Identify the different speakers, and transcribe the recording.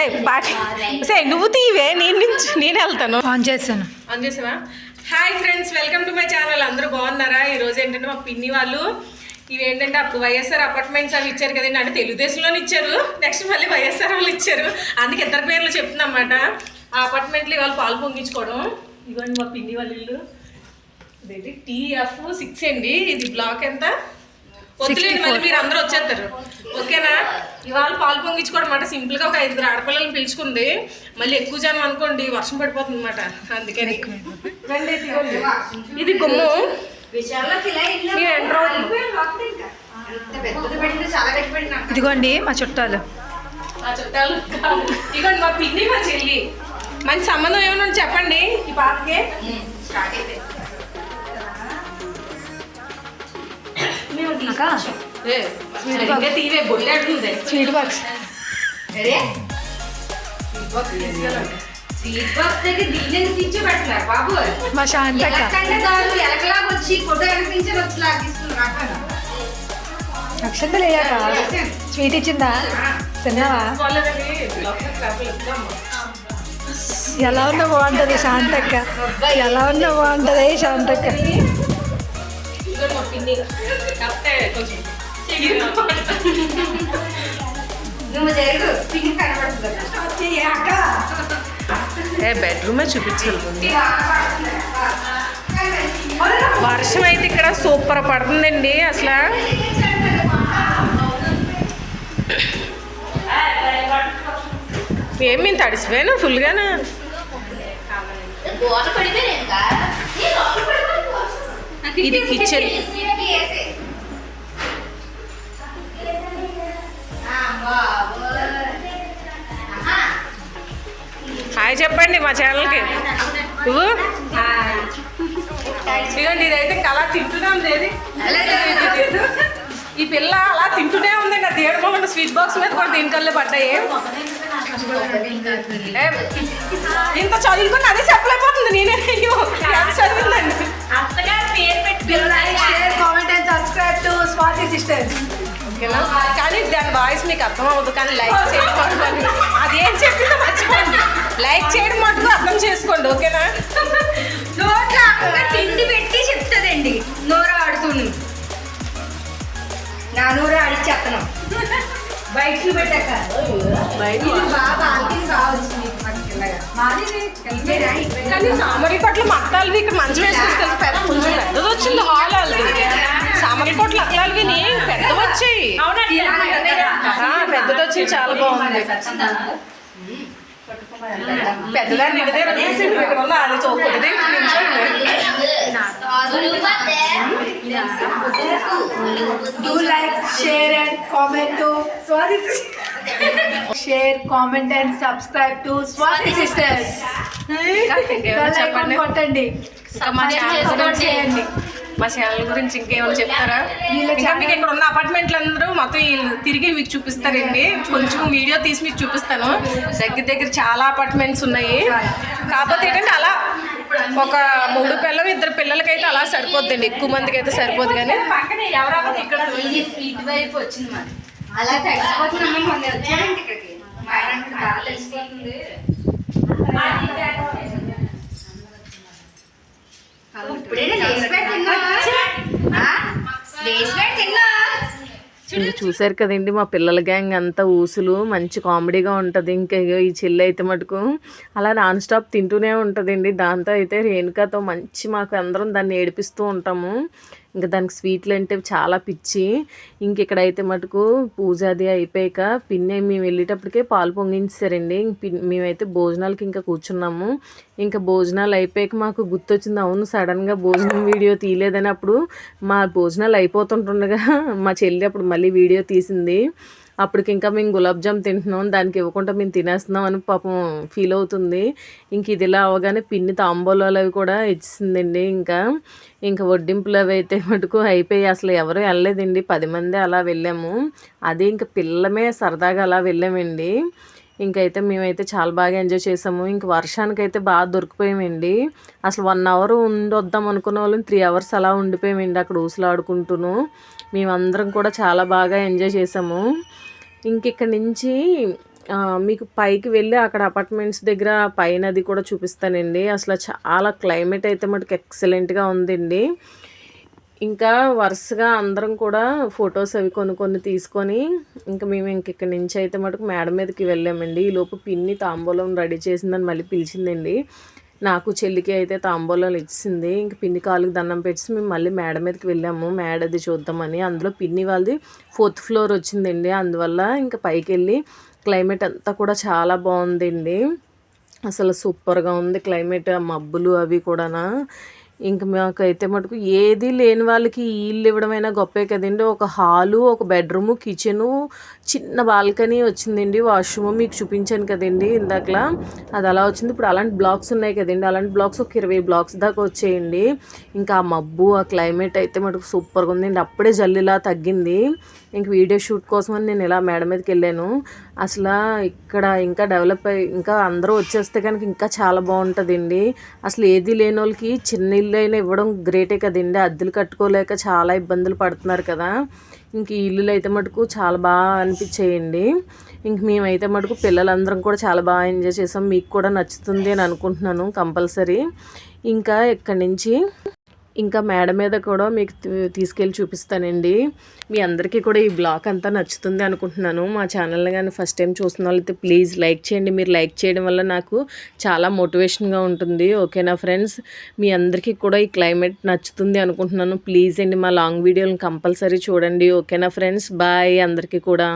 Speaker 1: ఏ పాట. సే నువ్వు తీవే నేను నుంచి నేను వెళ్తాను.
Speaker 2: ఆన్ చేశాను
Speaker 1: ఆన్ చేసావా? Hi friends welcome to my channel. అందరూ బాగున్నారా? ఈ రోజు ఏంటంటే మా పిన్ని వాళ్ళు ఇవి ఏంటంటే అప్పుడు వైఎస్ఆర్ అపార్ట్మెంట్స్ అవి ఇచ్చారు కదండి. అంటే తెలుగుదేశంలోనే ఇచ్చారు. నెక్స్ట్ మళ్ళీ వైఎస్ఆర్ వాళ్ళు ఇచ్చారు. అందుకే ఇద్దరు పేర్లు చెప్తున్నమాట ఆ అపార్ట్మెంట్లు ఇవాళ పాలు పొంగించుకోవడం. ఇదిగోండి మా పిన్ని వాళ్ళ ఇల్లు. టీఎఫ్ సిక్స్ అండి. ఇది బ్లాక్ ఎంత? వద్దులేండి మళ్ళీ మీరు అందరూ వచ్చేస్తారు. ఓకేనా? ఇవాళ పాలు పొంగించుకోవడం అనమాట సింపుల్గా ఒక ఐదుగురు ఆడపిల్లల్ని పిలుచుకుంది. మళ్ళీ ఎక్కువ జనం అనుకోండి వర్షం పడిపోతుంది అనమాట అందుకని రండి. ఇది గుమ్ము.
Speaker 2: ఇదిగోండి మా చుట్టాలు.
Speaker 1: ఆ చుట్టాలు. ఇదిగోండి మా పిన్ని మా చెల్లి. మంచి సంబంధం ఏమైనా చెప్పండి. ఈ పాపకి.
Speaker 2: అక్క
Speaker 1: ఏ,
Speaker 3: ఫోటో కనిపించి వచ్చి లాగిస్తున్నారు అక్కడ
Speaker 2: అక్షంతలు వేయాక స్వీట్ ఇచ్చిందా? తిన్నావా. ఎలా ఉన్నా బాగుంటుంది శాంతక్క. ఎలా ఉన్నా బాగుంటుంది శాంతక్క.
Speaker 1: ఇదిగోండి మా పిన్ని కాకపోతే కొంచెం
Speaker 3: నువ్వు జరుగు పిండి కనబడుతుంది
Speaker 1: ఏ బెడ్రూమే చూపించాలి వర్షం అయితే ఇక్కడ సూపర్ పడుతుందండి అసలు. ఏం మేము తడిసిపోయాను ఫుల్గాను ఇది కిచెన్ హాయ్ చెప్పండి మా ఛానల్కి నువ్వు? ఇదిగోండి ఇదైతే అలా తింటూనే ఉంది ఏది? ఈ పిల్ల అలా తింటూనే ఉంది ఇంకా తీయడం స్వీట్ బాక్స్ మీద కూడా దీనికల్లే పడ్డాయి. ఇంత చదువుకుని అదే చెప్పలేకపోతుంది. నేనే అయ్యో ఎంత చదివిందండి?
Speaker 2: Share comment and subscribe to Swathi sisters
Speaker 1: ఓకేనా? కానీ దాని వాయిస్ మీకు అర్థం అవ్వదు కానీ లైక్ చేయడం అది. ఏం చెప్పిందో మర్చిపోండి. లైక్ చేయడం మటుకు అర్థం చేసుకోండి ఓకేనా?
Speaker 3: బయటకు పెట్టాక. ఇది బాగా
Speaker 1: సామర్ల కోట్ల మట్టాలు ఇక్కడ మంచి వేసుకుంటే పెద్ద కొంచెం పెద్దది వచ్చింది హాల్ వాళ్ళది. సామర్ల కోట్ల అక్కలాలు విని పెద్దవి వచ్చాయి. ఆ, పెద్దది వచ్చి చాలా బాగుంది. పెద్దదాన్ని అది చూపది
Speaker 2: do like share and comment to Swathi share comment and subscribe to Swathi sisters
Speaker 1: చెప్పండి.
Speaker 2: కొట్టండి.
Speaker 1: మా ఛానల్
Speaker 2: సపోర్ట్ చేయండి.
Speaker 1: మా ఛానల్ గురించి ఇంకేమైనా చెప్తారా? ఇంకా మీకు ఇక్కడ ఉన్న అపార్ట్మెంట్లు అందరూ మొత్తం తిరిగి మీకు చూపిస్తారండి. కొంచెం వీడియో తీసి మీకు చూపిస్తాను. దగ్గర దగ్గర చాలా అపార్ట్మెంట్స్ ఉన్నాయి. కాకపోతే ఏంటంటే అలా ఒక మూడు పిల్లలు ఇద్దరు పిల్లలకైతే అలా సరిపోద్దండి. ఎక్కువ మందికి అయితే సరిపోదు కానీ. పక్కనే ఎవరో ఇక్కడ
Speaker 3: ఇది స్వీట్ వైపు వచ్చింది మరి అలా తగ్గిపోతున్నాం మొన్న వచ్చారండి ఇక్కడికి మా ఆయన అంటే బాగా తెలిసిపోతుంది ఇప్పుడైనా లేస్ పెట్టిందా లేస్ పెట్టిందా
Speaker 1: మీరు చూసారు కదండి మా పిల్లల గ్యాంగ్ అంతా ఊసులు మంచి కామెడీగా ఉంటుంది. ఇంకా ఈ చెల్లి అయితే మటుకు అలా నాన్ స్టాప్ తింటూనే ఉంటుందండి. దాంతో అయితే రేణుకాతో మంచి మాకు అందరం దాన్ని ఏడిపిస్తూ ఉంటాము. ఇంకా దానికి స్వీట్లు అంటే చాలా పిచ్చి. ఇంక ఇక్కడైతే మటుకు పూజ అది అయిపోయాక పిన్ని మేము వెళ్ళేటప్పటికే పాలు పొంగించారండి పిన్- మేమైతే భోజనాలకి ఇంకా కూర్చున్నాము. ఇంకా భోజనాలు అయిపోయాక మాకు గుర్తొచ్చింది అవును సడన్గా భోజనం వీడియో తీయలేదని అప్పుడు మా భోజనాలు అయిపోతుంటుండగా మా చెల్లి అప్పుడు మళ్ళీ వీడియో తీసింది. అప్పటికి ఇంకా మేము గులాబ్ జామ్ తింటున్నాం దానికి ఇవ్వకుండా మేము తినేస్తున్నాం అని పాపం ఫీల్ అవుతుంది. ఇంక ఇది ఇలా అవగానే పిన్ని తాంబూలాలు అవి కూడా ఇచ్చిందండి ఇంకా. ఇంకా వడ్డింపులు అవి అయితే మటుకు అయిపోయి అసలు ఎవరు వెళ్ళలేదండి. పది మంది అలా వెళ్ళాము. అది ఇంకా పిల్లమే సరదాగా అలా వెళ్ళామండి. ఇంకైతే మేమైతే చాలా బాగా ఎంజాయ్ చేసాము. ఇంక వర్షానికి అయితే బాగా దొరికిపోయామండి. అసలు వన్ అవర్ ఉండొద్దాం అనుకున్న వాళ్ళని త్రీ అవర్స్ అలా ఉండిపోయామండి అక్కడ ఊసలాడుకుంటూను. మేమందరం కూడా చాలా బాగా ఎంజాయ్ చేసాము.
Speaker 4: ఇంకిక్కడి నుంచి మీకు పైకి వెళ్ళి అక్కడ అపార్ట్మెంట్స్ దగ్గర పైన అది కూడా చూపిస్తానండి. అసలు చాలా క్లైమేట్ అయితే మటుకు ఎక్సలెంట్గా ఉందండి. ఇంకా వరుసగా అందరం కూడా ఫొటోస్ అవి కొన్ని కొన్ని తీసుకొని ఇంకా మేము ఇంక ఇక్కడి నుంచి అయితే మటుకు మేడ మీదకి వెళ్ళామండి. ఈ లోపు పిన్ని తాంబూలం రెడీ చేసిందని మళ్ళీ పిలిచిందండి. నాకు చెల్లికి అయితే తాంబూలాలు ఇచ్చింది. ఇంక పిన్ని కాలుకి దండం పెట్టి మేము మళ్ళీ మేడ మీదకి వెళ్ళాము. మేడ అది చూద్దామని. అందులో పిన్ని వాళ్ళది ఫోర్త్ ఫ్లోర్ వచ్చిందండి. అందువల్ల ఇంకా పైకి వెళ్ళి క్లైమేట్ అంతా కూడా చాలా బాగుందండి. అసలు సూపర్గా ఉంది క్లైమేట్ మబ్బులు అవి కూడానా. ఇంక మాకైతే మటుకు ఏది లేని వాళ్ళకి ఇల్లు ఇవ్వడమైనా గొప్పే కదండి. ఒక హాలు ఒక బెడ్రూము కిచెను చిన్న బాల్కనీ వచ్చిందండి. వాష్రూమ్ మీకు చూపించాను కదండి ఇందాకలా. అది అలా వచ్చింది. ఇప్పుడు అలాంటి బ్లాక్స్ ఉన్నాయి కదండి. అలాంటి బ్లాక్స్ ఒక ఇరవై బ్లాక్స్ దాకా వచ్చేయండి. ఇంకా ఆ మబ్బు ఆ క్లైమేట్ అయితే మటుకు సూపర్గా ఉందండి. అప్పుడే జల్లిలా తగ్గింది. ఇంక వీడియో షూట్ కోసం అని నేను ఇలా మేడ మీదకి వెళ్ళాను. అసలు ఇక్కడ ఇంకా డెవలప్ అయ్యి ఇంకా అందరూ వచ్చేస్తే కనుక ఇంకా చాలా బాగుంటుందండి. అసలు ఏది లేని వాళ్ళకి చిన్న ఇల్లు ఇల్లు అయినా ఇవ్వడం గ్రేటే కదండి అద్దెలు కట్టుకోలేక చాలా ఇబ్బందులు పడుతున్నారు కదా. ఇంక ఈ ఇల్లులు అయితే మటుకు చాలా బాగా అనిపించేయండి. ఇంక మేమైతే మటుకు పిల్లలందరం కూడా చాలా బాగా ఎంజాయ్ చేసాం. మీకు కూడా నచ్చుతుంది అని అనుకుంటున్నాను కంపల్సరీ. ఇంకా ఇక్కడి నుంచి? ఇంకా మేడ మీద కూడా మీకు తీసుకెళ్ళి చూపిస్తానండి. మీ అందరికీ కూడా ఈ బ్లాగ్ అంతా నచ్చుతుంది అనుకుంటున్నాను. మా ఛానల్ని కానీ ఫస్ట్ టైం చూస్తున్న వాళ్ళైతే ప్లీజ్ లైక్ చేయండి. మీరు లైక్ చేయడం వల్ల నాకు చాలా మోటివేషన్గా ఉంటుంది. ఓకేనా ఫ్రెండ్స్? మీ అందరికీ కూడా ఈ క్లైమేట్ నచ్చుతుంది అనుకుంటున్నాను. ప్లీజ్ అండి మా లాంగ్ వీడియోని కంపల్సరీ చూడండి. ఓకేనా ఫ్రెండ్స్? బాయ్ అందరికీ కూడా.